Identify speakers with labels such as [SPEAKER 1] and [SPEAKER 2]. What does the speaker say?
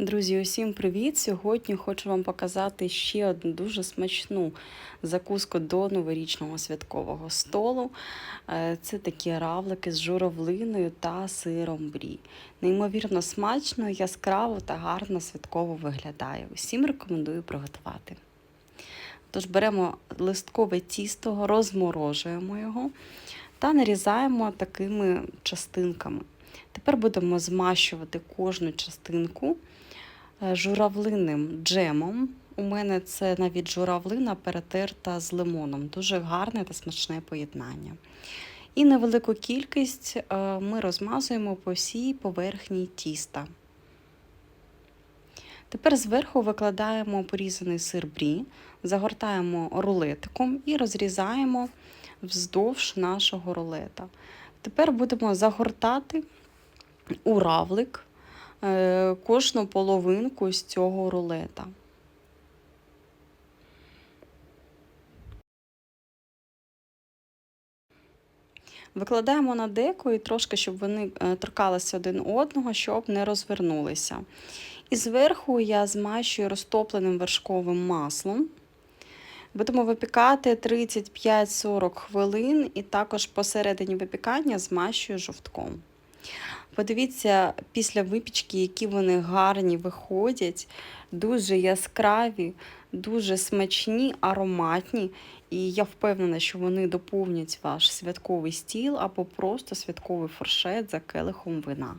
[SPEAKER 1] Друзі, усім привіт! Сьогодні хочу вам показати ще одну дуже смачну закуску до новорічного святкового столу. Е, Це такі равлики з журавлиною та сиром брі. Неймовірно смачно, яскраво та гарно святково виглядає. Усім рекомендую приготувати. Тож беремо листкове тісто, розморожуємо його та нарізаємо такими частинками. Тепер будемо змащувати кожну частинку е, журавлиним джемом. У мене це навіть журавлина перетерта з лимоном. Дуже гарне та смачне поєднання. І невелику кількість е, ми розмазуємо по всій поверхні тіста. Тепер зверху викладаємо порізаний сир брі, загортаємо рулетиком і розрізаємо вздовж нашого рулета. Тепер будемо загортати у равлик е, кожну половинку з цього рулета. Викладаємо на деко і трошки, щоб вони е, торкалися один одного, щоб не розвернулися. І зверху я змащую розтопленим вершковим маслом. Будемо випікати 35-40 хвилин, і також посередині випікання змащую жовтком. Подивіться, після випічки, які вони гарні виходять, дуже яскраві, дуже смачні, ароматні. І я впевнена, що вони доповнять ваш святковий стіл або просто святковий фуршет за келихом вина.